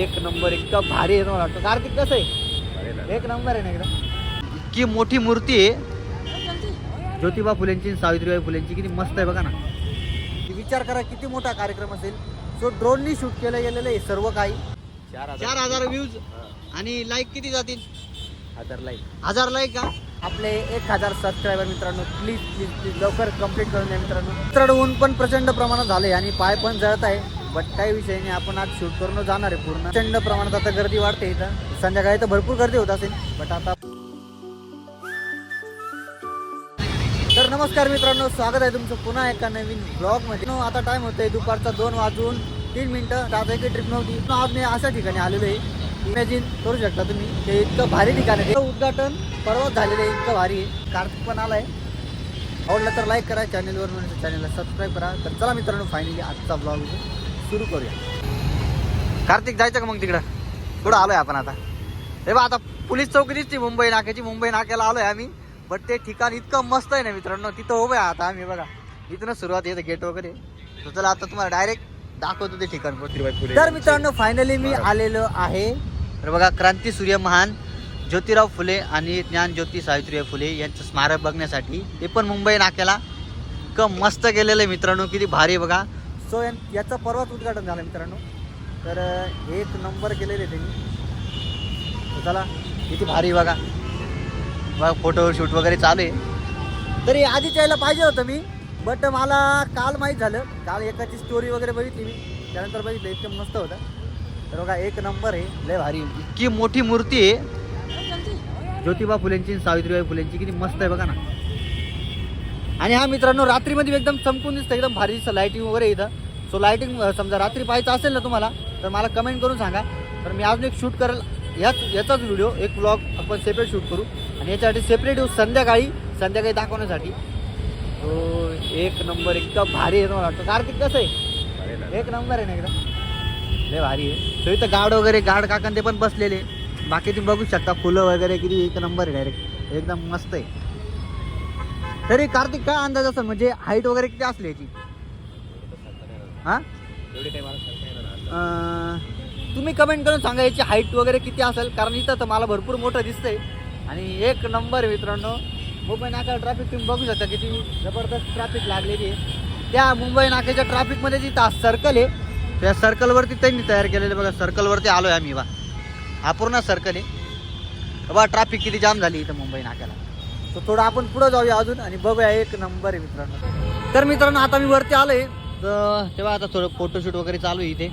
एक नंबर इतका भारी आहे मला वाटतं? कार्तिक कसं आहे? एक नंबर आहे ना एकदम इतकी मोठी मूर्ती आहे. ज्योतिबा फुलेंची सावित्रीबाई फुलेंची किती मस्त आहे बघा ना. विचार करा किती मोठा कार्यक्रम असेल. सो ड्रोननी शूट केलं गेलेलं आहे सर्व काही. चार हजार. व्ह्यूज आणि लाईक किती जातील? हजार लाईक हजार लाईक का? आपले एक हजार सबस्क्रायबर मित्रांनो प्लीज प्लीज प्लीज लवकर कंप्लीट करून द्या मित्रांनो. मित्रांनो ऊन पण प्रचंड प्रमाणात झाले आणि पाय पण जळत आहे. बट काही विषय नाही आपण आज शूट करून जाणार आहे पूर्ण. प्रचंड प्रमाणात आता गर्दी वाढते इथं. संध्याकाळी तर भरपूर गर्दी होत असेल बट आता तर नमस्कार मित्रांनो स्वागत आहे तुमचं पुन्हा एका नवीन ब्लॉगमध्ये नो, आता टाइम होतोय दुपारचा दोन वाजून तीन मिनिटं. आता एक ट्रिप नव्हती आज मी अशा ठिकाणी आलेलो आहे. इमॅजिन करू शकता तुम्ही ते इतकं भारी ठिकाण आहे. उद्घाटन परवाच झालेलं आहे इतकं भारी आहे. कार्तिक पण आलाय. आवडलं तर लाईक करा चॅनलवर म्हणजे चॅनलला सबस्क्राईब करा. तर चला मित्रांनो फायनली आजचा ब्लॉग सुरू करूया. कार्तिक जायचं का मग तिकडं? कुठं आलोय आपण आता? हे बा आता पोलीस चौकी दिसते मुंबई नाक्याची. मुंबई नाक्याला आलोय आम्ही. बट ते ठिकाण इतकं मस्त आहे ना मित्रांनो. तिथं उभं आहे आता आम्ही बघा. इथूनच सुरुवात येतं गेट वगैरे तर चला आता तुम्हाला डायरेक्ट दाखवतो ते ठिकाण तर मित्रांनो फायनली मी आलेलो आहे. तर बघा क्रांती सूर्य महान ज्योतिराव फुले आणि ज्ञानज्योती सावित्रीबाई फुले यांचं स्मारक बघण्यासाठी. ते पण मुंबई नाक्याला. इतकं मस्त गेलेलं आहे मित्रांनो किती भारी बघा. सो याचं परवाच उद्घाटन झालं मित्रांनो. तर एक नंबर केलेले त्यांनी. चला किती भारी आहे बघा. बघा फोटो शूट वगैरे चालू आहे. तरी आधीच यायला पाहिजे होतं मी बट मला काल माहीत झालं. काल एकाची स्टोरी वगैरे बघितली मी. त्यानंतर बघितलं इतकं मस्त होतं. तर बघा एक नंबर आहे. लय भारी इतकी मोठी मूर्ती आहे. ज्योतिबा फुलेंची सावित्रीबाई फुलेंची किती मस्त आहे बघा ना. आणि हा मित्रांनो रात्रीमध्ये एकदम चमकून दिसतं. एकदम भारी दिसतं. लाईटिंग वगैरे इथं. सो लाईटिंग समजा रात्री पाहायचं असेल ना तुम्हाला तर मला कमेंट करून सांगा. तर मी अजून एक शूट करेल. याच याचाच व्हिडिओ एक ब्लॉग आपण सेपरेट शूट करू. आणि याच्यासाठी सेपरेट येऊ संध्याकाळी संध्याकाळी दाखवण्यासाठी. तो एक नंबर एकदम भारी आहे मला वाटतं. कार्तिक कसं आहे? एक नंबर आहे ना एकदम? लय भारी आहे. तो इथं गार्ड वगैरे गार्ड काकांते पण बसलेले बाकी तुम्ही बघू शकता फुलं वगैरे किती एक नंबर आहे डायरेक्ट एकदम मस्त आहे. तरी कार्तिक काय अंदाज असेल? म्हणजे हाईट वगैरे किती असली याची? हां? तुम्ही कमेंट करून सांगा याची हाईट वगैरे किती असेल? कारण इथं तर मला भरपूर मोठं दिसतंय. आणि एक नंबर आहे मित्रांनो मुंबई नाका ट्रॅफिक तुम्ही बघू शकता किती जबरदस्त ट्रॅफिक लागलेली आहे. त्या मुंबई नाक्याच्या ट्रॅफिकमध्ये जी तास सर्कल आहे त्या सर्कलवरती त्यांनी तयार केलेलं बघा सर्कलवरती आलो आहे आम्ही बा हा पूर्ण सर्कल आहे. बा ट्रॅफिक किती जाम झाली इथं मुंबई नाक्याला. तर थोडं आपण पुढं जाऊया अजून आणि बघूया एक नंबर आहे मित्रांनो. तर मित्रांनो आता मी वरती आलोय. तर तेव्हा आता थोडं फोटोशूट वगैरे चालू आहे इथे.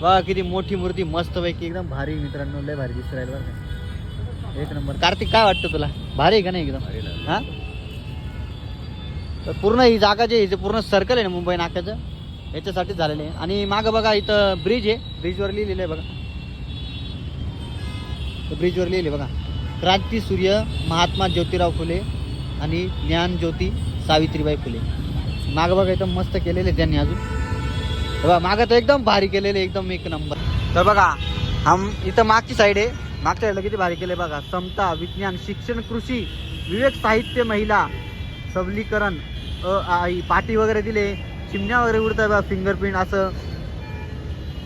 बघा किती मोठी मूर्ती मस्त पैकी एकदम भारी मित्रांनो लय भारी दिसत राहील बरं का. एक नंबर. कार्तिक काय वाटतं तुला? भारी आहे का नाही एकदम. हा? तर पूर्ण ही जागा जे पूर्ण सर्कल आहे ना मुंबई नाक्याचं. याच्यासाठीच झालेलं आहे. आणि मागं बघा इथं ब्रिज आहे. ब्रिजवर लिहिलेलं आहे बघा. ब्रिजवर लिहिले बघा. क्रांती सूर्य महात्मा ज्योतिराव फुले आणि ज्ञान ज्योती सावित्रीबाई फुले. मागं बघा एकदम मस्त केलेले त्यांनी अजून. हे बघा मागं तर एकदम भारी केलेले एकदम एक नंबर. तर बघा हम इथं मागची साईड आहे. मागच्या साईडला किती भारी केले बघा. समता विज्ञान शिक्षण कृषी विवेक साहित्य महिला सबलीकरण आई पाटी वगैरे दिले. चिमण्या वगैरे उडतात बघा फिंगरप्रिंट असं.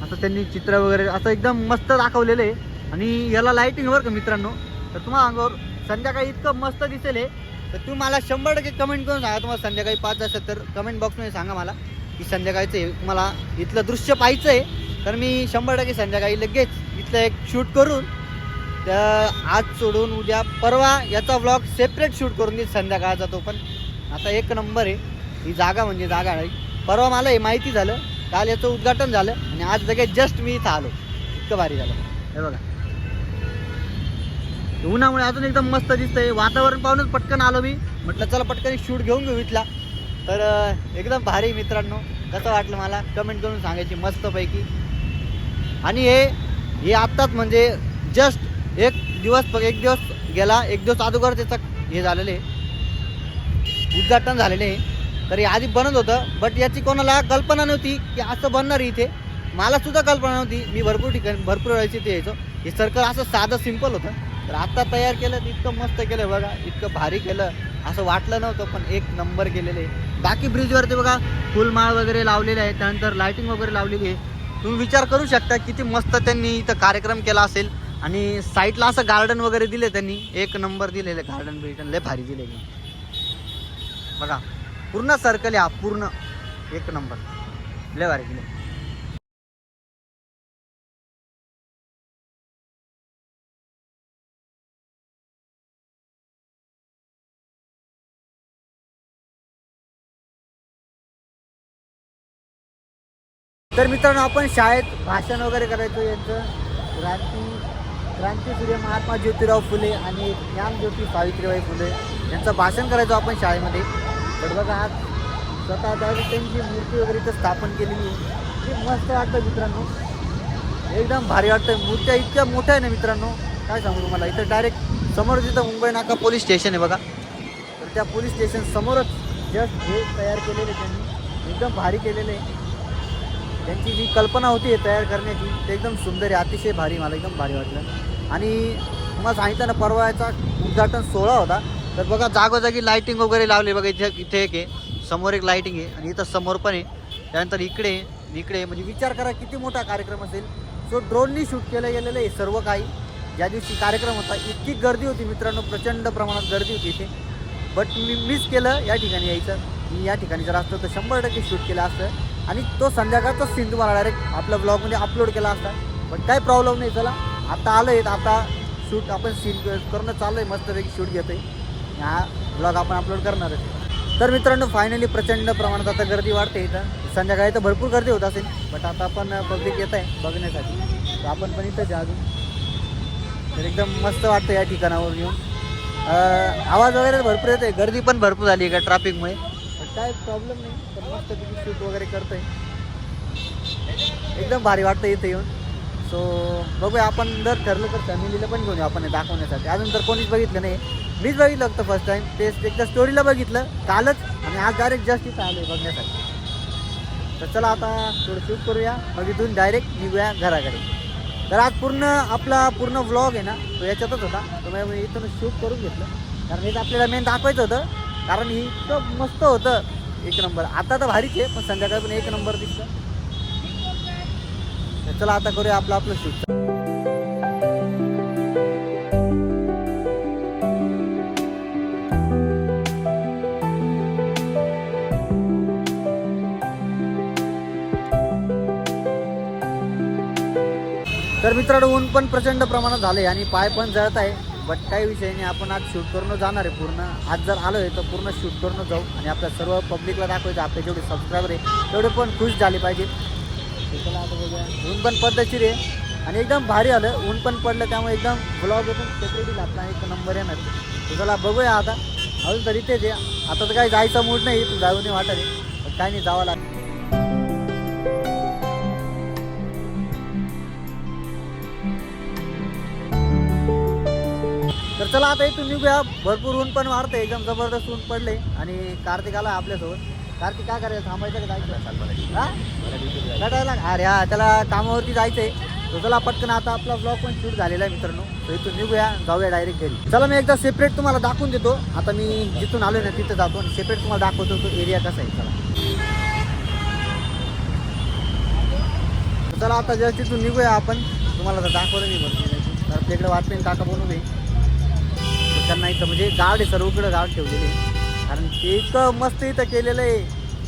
असं त्यांनी चित्र वगैरे असं एकदम मस्त दाखवलेलं. आहे आणि याला लाईटिंग बरं का मित्रांनो. तर तुम्हाला अंगावर संध्याकाळी इतकं मस्त दिसेल आहे तर तुम्ही मला शंभर टक्के कमेंट करून सांगा. तुम्हाला संध्याकाळी पाच असेल तर कमेंट बॉक्समध्ये सांगा मला की संध्याकाळचं हे तुम्हाला इथलं दृश्य पाहायचं आहे तर मी शंभर टक्के संध्याकाळी लगेच इथलं एक शूट करून त्या आज सोडून उद्या परवा याचा ब्लॉग सेपरेट शूट करून देईल संध्याकाळचा तो पण. आता एक नंबर आहे. ही जागा म्हणजे जागा नाही. परवा मला हे माहिती झालं. काल याचं उद्घाटन झालं आणि आज लगेच जस्ट मी इथं आलो. इतकं भारी झालं. हे बघा. उन्हामुळे अजून एकदम मस्त दिसतंय. वातावरण पाहूनच पटकन आलो मी. म्हटलं चला पटकन शूट घेऊन घेऊ इथला. तर एकदम भारी मित्रांनो. कसं वाटलं मला? कमेंट करून सांगायची मस्तपैकी. आणि हे हे आत्ताच म्हणजे जस्ट एक दिवस एक दिवस गेला. एक दिवस अगोदर त्याचं हे झालेलं. आहे उद्घाटन झालेलं. आहे तर हे आधी बनत होतं. बट याची कोणाला कल्पना नव्हती की असं बनणार इथे. मला सुद्धा कल्पना नव्हती. मी भरपूर ठिकाणी भरपूर वेळेस इथे यायचो. हे सर्कल असं साधं सिंपल होतं. तर आता तयार केलं तर इतकं मस्त केलं बघा इतकं भारी केलं असं वाटलं नव्हतं पण एक नंबर केलेले बाकी ब्रिजवरती बघा फुलमाळ वगैरे लावलेले आहे त्यानंतर लायटिंग वगैरे लावलेली आहे. तुम्ही विचार करू शकता किती मस्त त्यांनी इथं कार्यक्रम केला असेल. आणि साईडला असं गार्डन वगैरे दिले त्यांनी एक नंबर दिलेले गार्डन बिर्डन लय भारी दिले बघा पूर्ण सर्कल आहे हा पूर्ण एक नंबर लय भारी दिले तर मित्रांनो आपण शाळेत भाषण वगैरे करायचो यांचं. क्रांती क्रांतीसूर्य महात्मा ज्योतिराव फुले आणि ज्ञानज्योती सावित्रीबाई फुले यांचं भाषण करायचो आपण शाळेमध्ये. तर बघा आज स्वतः त्या त्यांची मूर्ती वगैरे इथं स्थापन केलेली आहे. खूप मस्त वाटतं मित्रांनो. एकदम भारी वाटतं. मूर्त्या इतक्या मोठ्या आहे ना मित्रांनो. काय सांगू तुम्हाला? इथं डायरेक्ट समोर जिथं मुंबई नाका पोलीस स्टेशन आहे बघा. तर त्या पोलीस स्टेशन समोरच जस्ट हे तयार केलेले त्यांनी. एकदम भारी केलेले आहे. त्यांची जी कल्पना होती तयार करण्याची ते एकदम सुंदर आहे अतिशय भारी मला एकदम भारी वाटलं. आणि तुम्हाला सांगितलं ना परवाचा उद्घाटन सोहळा होता. तर बघा जागोजागी लाईटिंग वगैरे लावली बघा इथे इथे एक आहे. समोर एक लाईटिंग आहे आणि इथं समोर पण आहे. त्यानंतर इकडे इकडे म्हणजे विचार करा किती मोठा कार्यक्रम असेल. सो ड्रोननी शूट केलं गेलेलं आहे सर्व काही. ज्या दिवशी कार्यक्रम होता इतकी गर्दी होती मित्रांनो प्रचंड प्रमाणात गर्दी होती इथे. बट मी मिस केलं या ठिकाणी यायचं. मी या ठिकाणी जर असतं तर शंभर टक्के शूट केलं असतं आणि तो संध्याकाळचा सीन तुम्हाला डायरेक्ट आपल्या ब्लॉगमध्ये अपलोड केला असता. पण काही प्रॉब्लेम नाही चला. आता आलं आहे आता शूट आपण सीन करणं चाललं आहे मस्तपैकी शूट घेतो आहे हा ब्लॉग आपण अपलोड करणार आहे. तर मित्रांनो फायनली प्रचंड प्रमाणात आता गर्दी वाढते इथं. संध्याकाळी तर भरपूर गर्दी होत असेल बट आता आपण पब्लिक येत आहे बघण्यासाठी. तर आपण पण इथंच आहे अजून. तर एकदम मस्त वाटतं या ठिकाणावर येऊन. आवाज वगैरे भरपूर येतोय. गर्दी पण भरपूर झाली आहे का ट्रॅफिकमुळे काय प्रॉब्लेम नाही. तर मस्त तिथे शूट वगैरे आहे एकदम भारी वाटतं इथे येऊन. सो बघूया आपण जर ठरलं तर फॅमिलीला पण घेऊन येऊ आपण हे दाखवण्यासाठी. अजून तर कोणीच बघितलं नाही. मीच बघितलं होतं फर्स्ट टाइम ते एकदा स्टोरीला बघितलं कालच आणि आज डायरेक्ट जास्त इथं आलो आहे बघण्यासाठी. तर चला आता थोडं शूट करूया. मग इथून डायरेक्ट निघूया घराकडे. तर आज पूर्ण आपला पूर्ण व्लॉग आहे ना तो याच्यातच होता. तर मग मी इथून शूट करून घेतलं. कारण इथं आपल्याला मेन दाखवायचं होतं. कारण ही इतकं मस्त होतं. एक नंबर. आता तर भारीच आहे पण संध्याकाळी पण एक नंबर दिसतं. चला आता करूया आपलं आपलं शूट तर मित्रांनो ऊन पण प्रचंड प्रमाणात झाले आणि पाय पण जळत आहे. बट काही विषय नाही आपण आज शूट करून जाणार आहे पूर्ण. आज जर आलो आहे तर पूर्ण शूट करून जाऊ आणि आपल्या सर्व पब्लिकला दाखवायचं. आपले जेवढे सबस्क्रायबर आहे तेवढे पण खुश झाले पाहिजेत. आता बघूया. ऊन पण पद्धतशीर आहे. आणि एकदम भारी आलं. ऊन पण पडलं त्यामुळे एकदम ब्लॉग एकदम सेपरेटली आपला एक नंबर येणार तर चला बघूया आता. अजून तरी तेच आहे. आता तर काही जायचा मूड नाही तू जाऊ नाही वाटत आहे. पण काय नाही जावं लागेल. तर चला आता इथून निघूया. भरपूर ऊन पण वाढतंय. एकदम जबरदस्त ऊन पडले आणि कार्तिक आला आपल्यासोबत. कार्तिक काय करायचं थांबायचं का जायचं? हा? अरे हा त्याला कामावरती जायचंय. तर चला पटकन आता आपला ब्लॉग पण शूट झालेला आहे मित्रांनो. तर इथून निघूया. जाऊया डायरेक्ट घरी. चला मी एकदा सेपरेट तुम्हाला दाखवून देतो. आता मी जिथून आलो ना तिथं जातो. आणि सेपरेट तुम्हाला दाखवतो तो एरिया कसा आहे. चला. चला आता जस्ट तिथून निघूया आपण. तुम्हाला तर दाखवलं नाही भरपूर. तर इकडे वाचले काका बनवू तर त्यांना इथं म्हणजे गार्ड आहे सर्वकडे गार्ड ठेवलेले आहे. कारण ते इतकं मस्त इथं केलेलं आहे.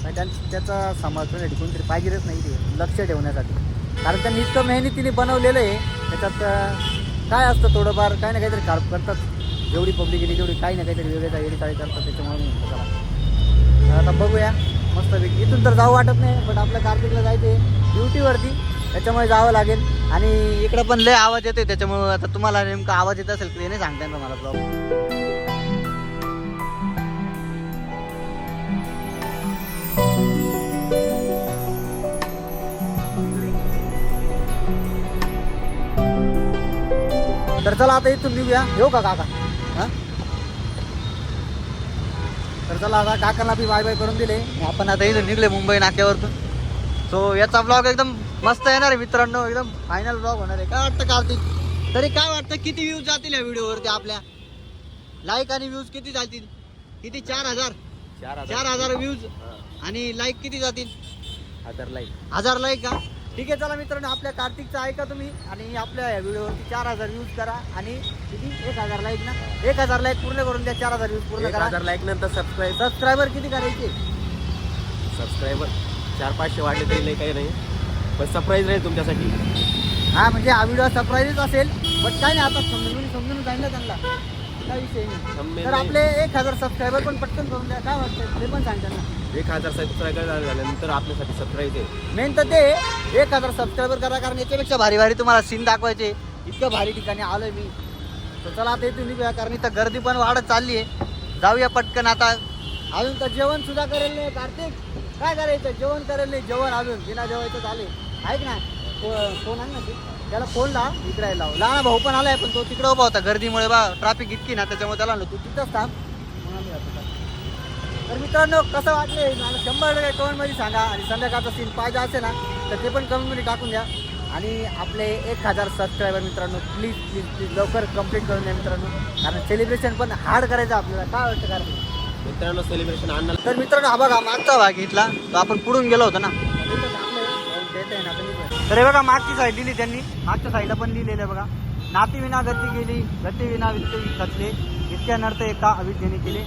आणि त्यां- त्याचा सांभाळण्यासाठी कोणतरी पाहिजेच नाही ते लक्ष ठेवण्यासाठी. कारण त्यांनी इतकं मेहनतीने बनवलेलं आहे. त्याच्यात काय असतं थोडंफार काही ना काहीतरी कार्प करतात. जेवढी पब्लिक येते तेवढी काही ना काहीतरी वेगळ्या वेगळी काही करतात त्याच्यामुळे मी आता बघूया. मस्तपैकी. इथून तर जाऊ वाटत नाही पण आपल्या कार्तिकला जायचं आहे ड्युटीवरती त्याच्यामुळे जावं लागेल. आणि इकडं पण लय आवाज येतोय त्याच्यामुळे आता तुम्हाला नेमका आवाज येत असेल ते नाही सांगता येणार मला प्रॉब्लेम तर चला आता इथून निघूया. येऊ का काका? हां? तर चला आता काकांना बी बाय बाय करून दिले. आपण आता इथून निघले मुंबई नाक्यावरतून. सो याचा ब्लॉग एकदम मस्त येणार आहे मित्रांनो एकदम फायनल ब्लॉग होणार आहे. काय वाटतं कार्तिक? तरी काय वाटतं किती व्ह्यूज जातील या व्हिडिओवरती आपल्या? लाईक आणि व्ह्यूज किती जातील? किती? चार हजार. चार हजार. व्ह्यूज आणि लाईक किती जातील? हजार लाईक हजार लाईक का? ठीक आहे चला मित्रांनो आपल्या कार्तिकचं ऐका तुम्ही. आणि आपल्या या व्हिडिओवरती चार हजार व्ह्यूज करा. आणि किती? एक हजार लाईक ना? एक हजार लाईक पूर्ण करून द्या चार हजार व्ह्यूज पूर्ण करा. हजार लाईक नंतर सबस्क्राईब सबस्क्रायबर किती करायचे? सबस्क्रायबर चार पाचशे वाढले तरी काही नाही. पण सरप्राईज राहील तुमच्यासाठी. हा म्हणजे हा व्हिडिओ सरप्राईजच असेल बट काय नाही आता समजून समजून त्यांना. काय विषय नाही. समजेल तर. आपले एक हजार सबस्क्रायबर पण पटकन करून द्या. काय वाटतं ते पण सांग त्यांना एक हजार सबस्क्रायबर झाल्यानंतर आपल्यासाठी सरप्राईज आहे. मेन तर ते एक हजार सबस्क्रायबर करा कारण याच्यापेक्षा भारी भारी तुम्हाला सीन दाखवायचे. इतकं भारी ठिकाणी आलोय मी. तर चला आता इथून निघूया कारण इथं गर्दी पण वाढत चालली आहे. जाऊया पटकन आता. अजून तर जेवण सुद्धा करेल नाही कार्तिक. काय करायचं? जेवण करेल नाही जेवण अजून. बिना जेवायचं झाले. ऐक ना फोन आहे ना ते त्याला फोन लाव इकडे लाव. लहान भाऊ पण आलाय पण तो तिकडे उभा होता. गर्दीमुळे बा ट्रॅफिक इतकी ना त्याच्यामुळे त्याला तू तिथंच थांब. म्हणून आम्ही जातो. तर मित्रांनो कसं वाटले मला शंभर टक्के कमेंटमध्ये सांगा. आणि संध्याकाळचा सीन पाहिजे असेल ना तर ते पण कमेंटमध्ये टाकून द्या. आणि आपले एक हजार सबस्क्रायबर मित्रांनो प्लीज प्लीज प्लीज लवकर कंप्लीट करून द्या मित्रांनो. कारण सेलिब्रेशन पण हार्ड करायचं आपल्याला. काय वाटतं कारण? मित्रांनो सेलिब्रेशन आणणार तर मित्रांनो हा बघा मागचा भाग इथला. तो आपण पुढून गेलो होतो ना. तर हे बघा मागची साईड दिली त्यांनी. मागच्या साईडला पण लिहिलेलं आहे बघा. नाती विना गती गेली गती विना वित्त विकतले. इतक्या नर्त एका अविद्येने केले.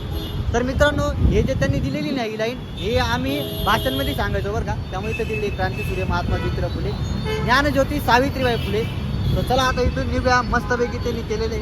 तर मित्रांनो हे जे त्यांनी दिलेली नाही ही लाईन हे आम्ही भाषणमध्ये सांगायचो बरं का. त्यामुळे इथं दिलेली क्रांतीसूर्य महात्मा ज्योतिराव फुले ज्ञानज्योती सावित्रीबाई फुले. तर चला आता इथून निघूया. मस्तपैकी त्यांनी केलेले.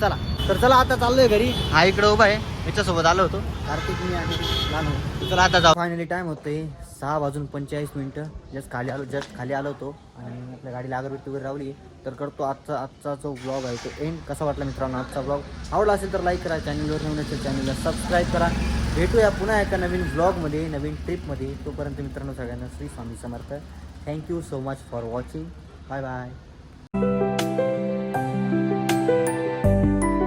चला. तर चला आता चाललोय घरी. हा इकडे उभा आहे. याच्यासोबत आलो होतो. कार्तिक मी आणि चला आता जाऊ. फायनली टाइम होतोय. सहा वाजून पंचेचाळीस मिनटं. जस्ट खाली आलो जस्ट खाली आलो होतो आणि आपल्या गाडीला अगरबत्ती वगैरे लावली. तर करतो आजचा आजचा जो ब्लॉग आहे तो एंड कसा वाटला मित्रांनो आजचा ब्लॉग आवडला असेल तर लाईक करा चॅनलवर नवीन असेल चॅनलला सबस्क्राईब करा. भेटूया पुन्हा एका नवीन ब्लॉगमध्ये नवीन ट्रिपमध्ये तोपर्यंत मित्रांनो सगळ्यांना Shri Swami Samarth. Thank you so much for watching bye bye